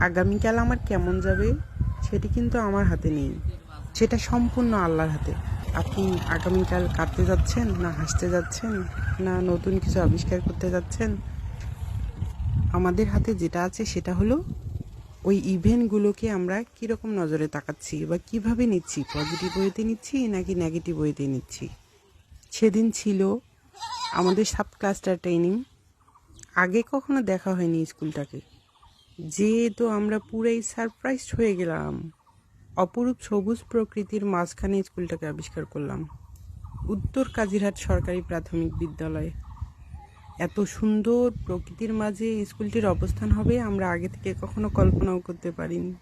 আগামীকাল আমার কেমন যাবে, সেটি কিন্তু আমার হাতে নেই। সেটা সম্পূর্ণ আল্লাহর হাতে। আপনি আগামীকাল কাঁদতে যাচ্ছেন, না হাসতে যাচ্ছেন, না নতুন কিছু আবিষ্কার করতে যাচ্ছেন, আমাদের হাতে যেটা আছে সেটা হলো ওই ইভেন্টগুলোকে আমরা কীরকম নজরে তাকাচ্ছি বা কীভাবে নিচ্ছি, পজিটিভ ওয়েতে নিচ্ছি নাকি নেগেটিভ ওয়েতে নিচ্ছি। সেদিন ছিল আমাদের সাব ক্লাস্টার ট্রেনিং। আগে কখনো দেখা হয়নি স্কুলটাকে। যে তো আমরা পুরাই সারপ্রাইজড হয়ে গেলাম, অপরূপ সবুজ প্রকৃতির মাঝখানে স্কুলটাকে আবিষ্কার করলাম। উত্তর কাজিরহাট সরকারি প্রাথমিক বিদ্যালয়। এত সুন্দর প্রকৃতির মাঝে স্কুলটির অবস্থান হবে আমরা আগে থেকে কখনো কল্পনাও করতে পারিনি।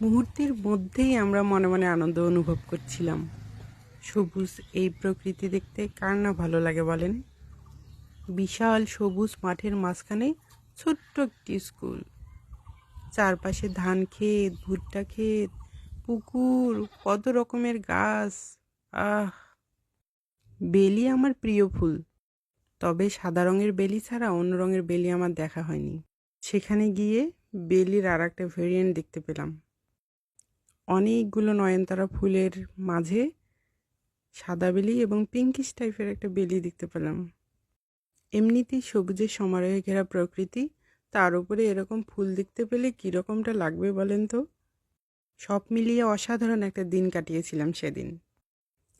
মুহূর্তের মধ্যেই আমরা মনে মনে আনন্দ অনুভব করছিলাম। সবুজ এই প্রকৃতি দেখতে কার না ভালো লাগে বলেন? বিশাল সবুজ মাঠের মাঝখানে ছোট্ট একটি স্কুল। চারপাশে ধান ক্ষেত, ভুট্টা ক্ষেত, পুকুর, কত রকমের গাছ। আহ, বেলি আমার প্রিয় ফুল। তবে সাদা রঙের বেলি ছাড়া অন্য রঙের বেলি আমার দেখা হয়নি। সেখানে গিয়ে বেলির আর একটা ভেরিয়েন্ট দেখতে পেলাম। অনেকগুলো নয়নতারা ফুলের মাঝে সাদা বেলি এবং পিঙ্কিশ টাইপের একটা বেলি দেখতে পেলাম। এমনিতেই সবুজের সমারোহে ঘেরা প্রকৃতি তার উপরে এরকম ফুল দেখতে পেলে কীরকমটা লাগবে বলেন তো? সব মিলিয়ে অসাধারণ একটা দিন কাটিয়েছিলাম সেদিন।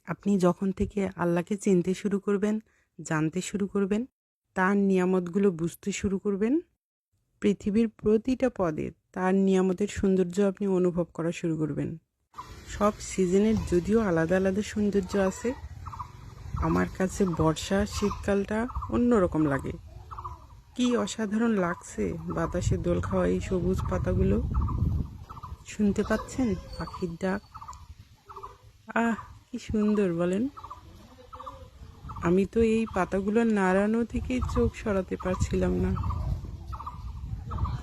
আপনি যখন থেকে আল্লাহকে চিনতে শুরু করবেন, জানতে শুরু করবেন, তার নিয়ামতগুলো বুঝতে শুরু করবেন, পৃথিবীর প্রতিটা পদে তার নিয়ামতের সৌন্দর্য আপনি অনুভব করা শুরু করবেন। সব সিজনের যদিও আলাদা আলাদা সৌন্দর্য আছে, আমার কাছে বর্ষা, শীতকালটা অন্যরকম লাগে। কি অসাধারণ লাগছে বাতাসে দোল খাওয়া এই সবুজ পাতাগুলো। শুনতে পাচ্ছেন পাখির ডাক? আহ, কি সুন্দর, বলেন। আমি তো এই পাতাগুলো নাড়ানো থেকেই চোখ সরাতে পারছিলাম না।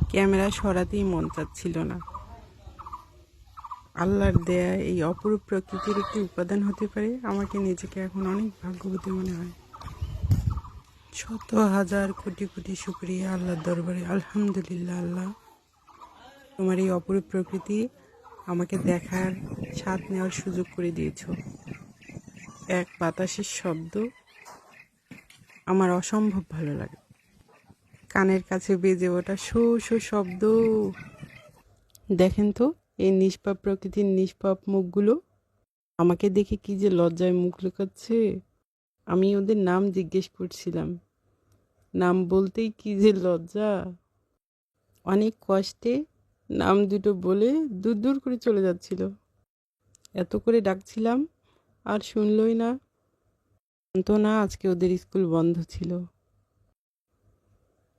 ক্যামেরা সরাতেই মন চাচ্ছিল না। আল্লাহর দেয়া এই অপরূপ প্রকৃতির একটি উপাদান হতে পারে, আমাকে নিজেকে এখন অনেক ভাগ্যবতী মনে হয়। শত হাজার কোটি কোটি শুক্রিয়া আল্লাহর দরবারে। আলহামদুলিল্লাহ, আল্লাহ তোমার এই অপরূপ প্রকৃতি আমাকে দেখার স্বাদ নেওয়ার সুযোগ করে দিয়েছ। এক বাতাসের শব্দ আমার অসম্ভব ভালো লাগে। কানের কাছে বেজে ওঠা শো শো শব্দ। দেখেন তো, এই নিষ্পাপ প্রকৃতির নিষ্পাপ মুখগুলো আমাকে দেখে কি যে লজ্জায় মুখ লুকাচ্ছে। আমি ওদের নাম জিজ্ঞেস করছিলাম। নাম বলতেই কি যে লজ্জা। অনেক কষ্টে নাম দুটো বলে দূর দূর করে চলে যাচ্ছিল। এত করে ডাকছিলাম, আর শুনলই না। তো না আজকে ওদের স্কুল বন্ধ ছিল।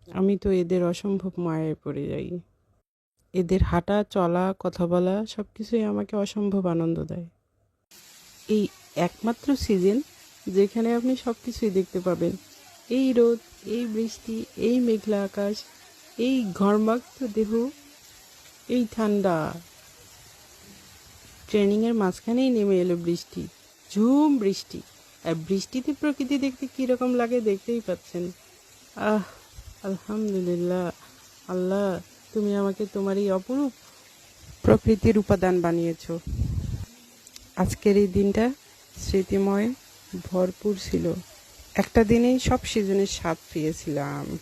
আমি তো এদের অসম্ভব মায়ায় পড়ে যাই। এদের হাঁটা, চলা, কথা বলা সব কিছুই আমাকে অসম্ভব আনন্দ দেয়। এই একমাত্র সিজন যেখানে আপনি সব কিছুই দেখতে পাবেন। এই রোদ, এই বৃষ্টি, এই মেঘলা আকাশ, এই ঘর্মাক্ত দেহ, এই ঠান্ডা। ট্রেনিংয়ের মাঝখানেই নেমে এলো বৃষ্টি, ঝুম বৃষ্টি। আর বৃষ্টিতে প্রকৃতি দেখতে কীরকম লাগে দেখতেই পাচ্ছেন। আহ, আলহামদুলিল্লাহ। আল্লাহ, তুমি আমাকে তোমার এই অপরূপ প্রকৃতির উপাদান বানিয়েছ। আজকের এই দিনটা স্মৃতিময় ভরপুর ছিল। একটা দিনেই সব সিজনের স্বাদ পেয়েছিলাম।